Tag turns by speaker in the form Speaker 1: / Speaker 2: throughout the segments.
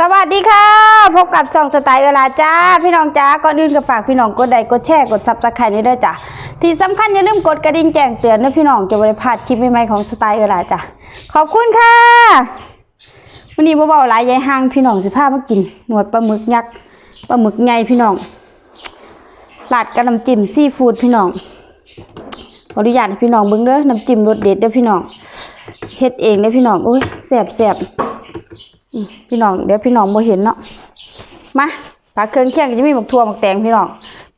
Speaker 1: สวัสดีค่ะ พบกับช่องสไตล์เวลาจ้า พี่น้องจ้าก่อนอื่นก็ฝากพี่น้องกดไลค์กดแชร์กดซับสไครต์นี่ด้วยจ้ะที่สำคัญอย่าลืมกดกระดิ่งแจ้งเตือนนะพี่น้องจะไม่ได้พลาดคลิปใหม่ๆของสไตล์เวลาจ้ะขอบคุณค่ะวันนี้บ่เบาหลายยายห่างพี่น้องสิพามากินหนวดปลาหมึกยักษ์ปลาหมึกใหญ่พี่น้องลาดกับน้ำจิ้มซีฟู้ดพี่น้องขออนุญาตพี่น้องเบิ่งเด้อน้ำจิ้มรสเด็ดเด้อพี่น้องเฮ็ดเองเด้อพี่น้องโอ้ยแซ่บแซ่บ พี่น้องเดี๋ยวพี่น้องบ่เห็นเนาะมาผักเครื่องเคียงก็จะมีหมกทั่วหมกแตงพี่น้อง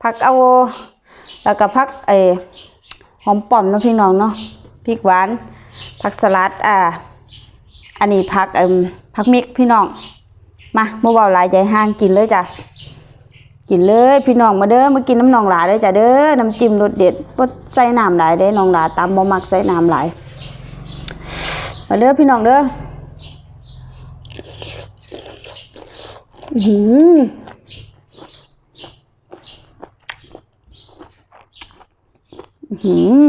Speaker 1: ผักเอาแล้วก็ผักไอหอมป่อมเนาะพี่น้องเนาะพริกหวานผักสลัดอ่าอันนี้ผักเอ่มผักมิกพี่น้องมาเมื่อวานหลายใจห้างกินเลยจ้ะกินเลยพี่น้องมาเด้อมากินน้ำนองหลายเด้จ้ะเด้อน้ำจิ้มรสเด็ดบ่ใส่น้ำหลายเด้น้องหลาตามบ่มักใส่น้ำหลายมาเด้อพี่น้องเด้อ อื้อ หือหือ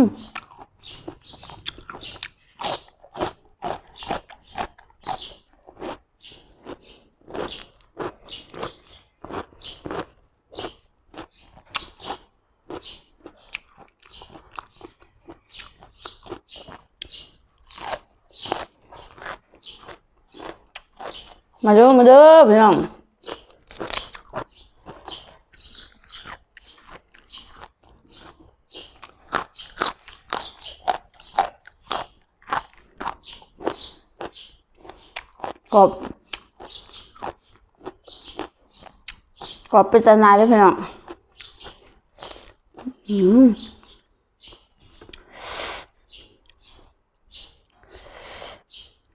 Speaker 1: มาเด้อมาเด้อพี่น้อง กรอบกรอบเป็นตนายเลยพี่น้องอืม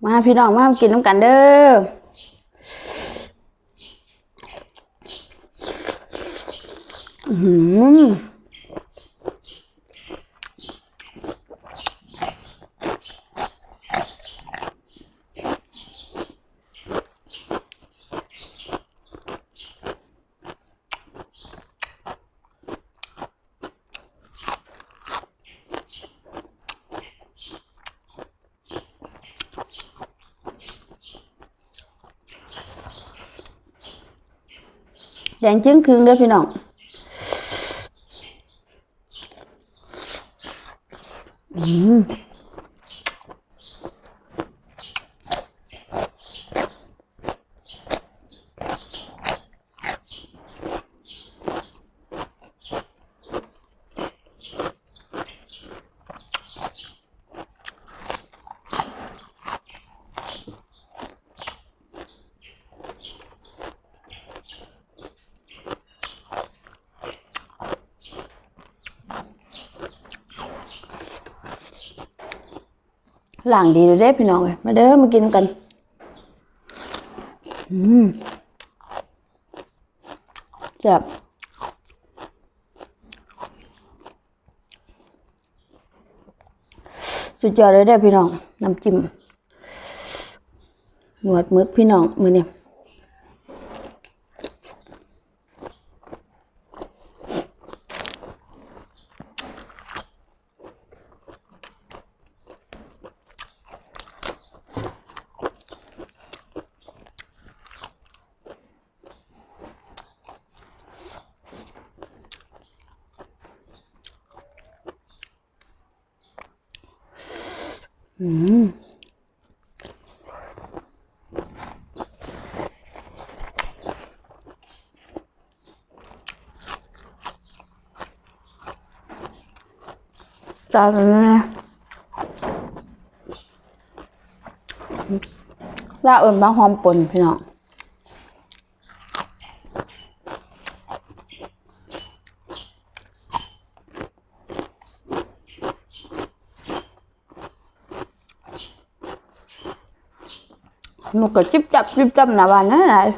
Speaker 1: มาพี่น้องมากินน้ำกันเด้ออืมแดงจึ้งครึ่งเด้อพี่น้องอืม หลังดีเด้พี่น้องเลยมาเด้อมากินกันอืมจับสุดยอดเลยเด้พี่น้องน้ำจิ้มหนวดมึกพี่น้องมือเนี่ย อืมจานนี้ลาเอิญบาหอมปนพี่น้อง nó cứ chip chập chip chập là bà nói này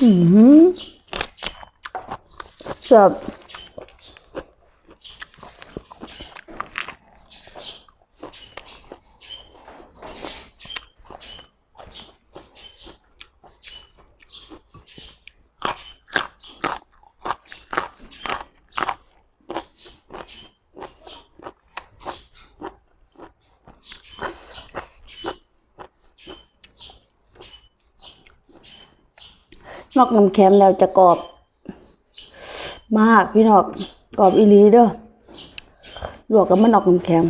Speaker 1: Ừm. Chập นอกน้ำแข็งแล้วจะกรอบ มากพี่นอกกรอบอีลีเด้อลวกกับมันนอกน้ำแข็ง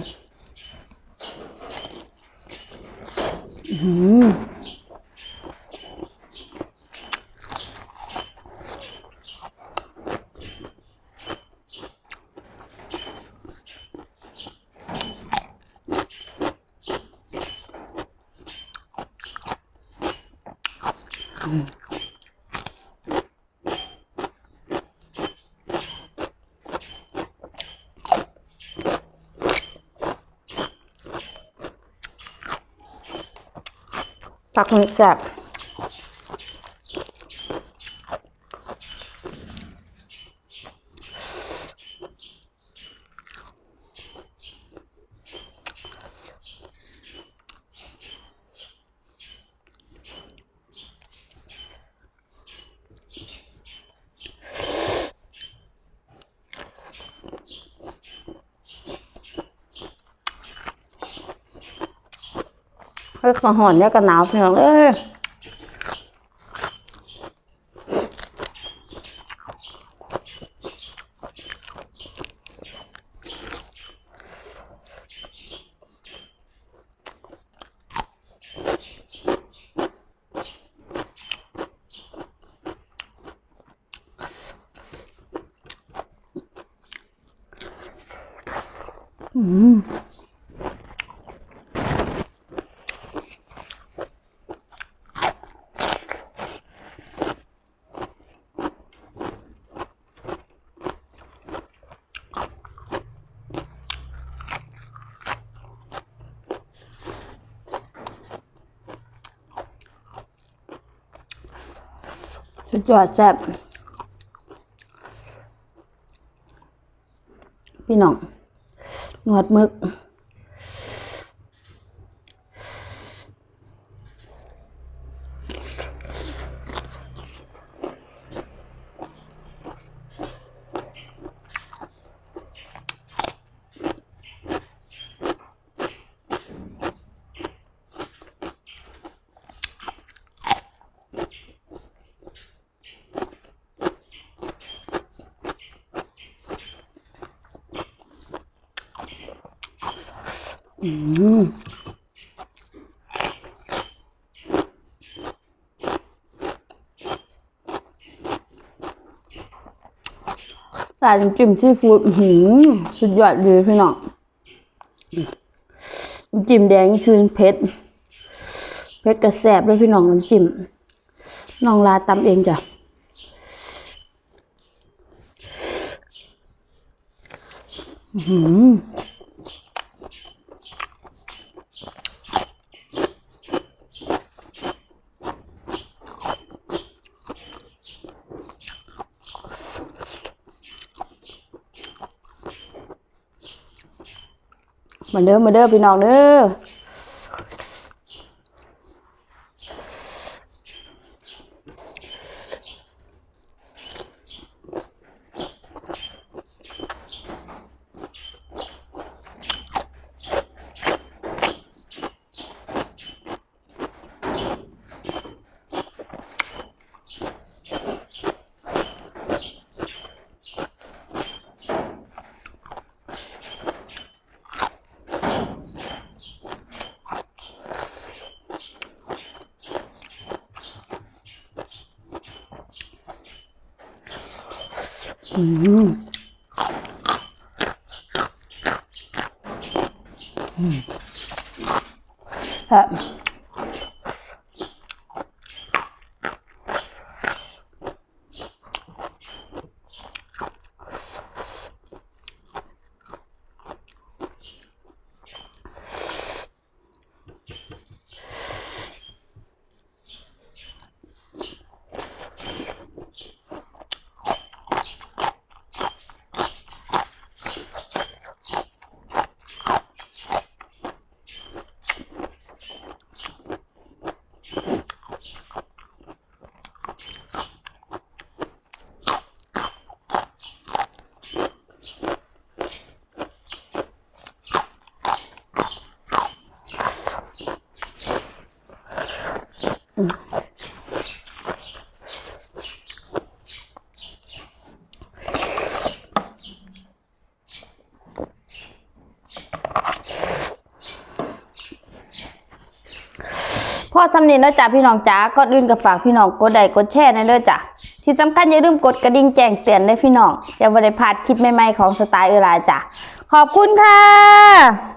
Speaker 1: อื้อหือผักมั นแซ่บ เฮ้ยขอหอนเนี่ยก็หนาวพี่น้องเอ้ยอืม สุดยอดแซ่บพี่น้อง หนวดมึก อืมใส่น้ำจิ้มซีฟู้ดหือสุดยอดเลยพี่น้องน้ำจิ้มแดงนี่คือเผ็ดเผ็ดกระแสบเลยพี่น้องน้ำจิ้มน้องลาตำเองจ้ะอื้ อหือนเด้อมาเด้อพี่น้องเด้อ อื พ่อสำเนียงเด้อจ้ะพี่น้องจ้าก่อนอื่นก็ฝากพี่น้องกดไลค์กดแชร์นะเด้อจ้ะที่สำคัญอย่าลืมกดกระดิ่งแจ้งเตือนเด้อพี่น้องจะบ่ได้พลาดคลิปใหม่ๆของสไตล์เออลาจ้ะขอบคุณค่ะ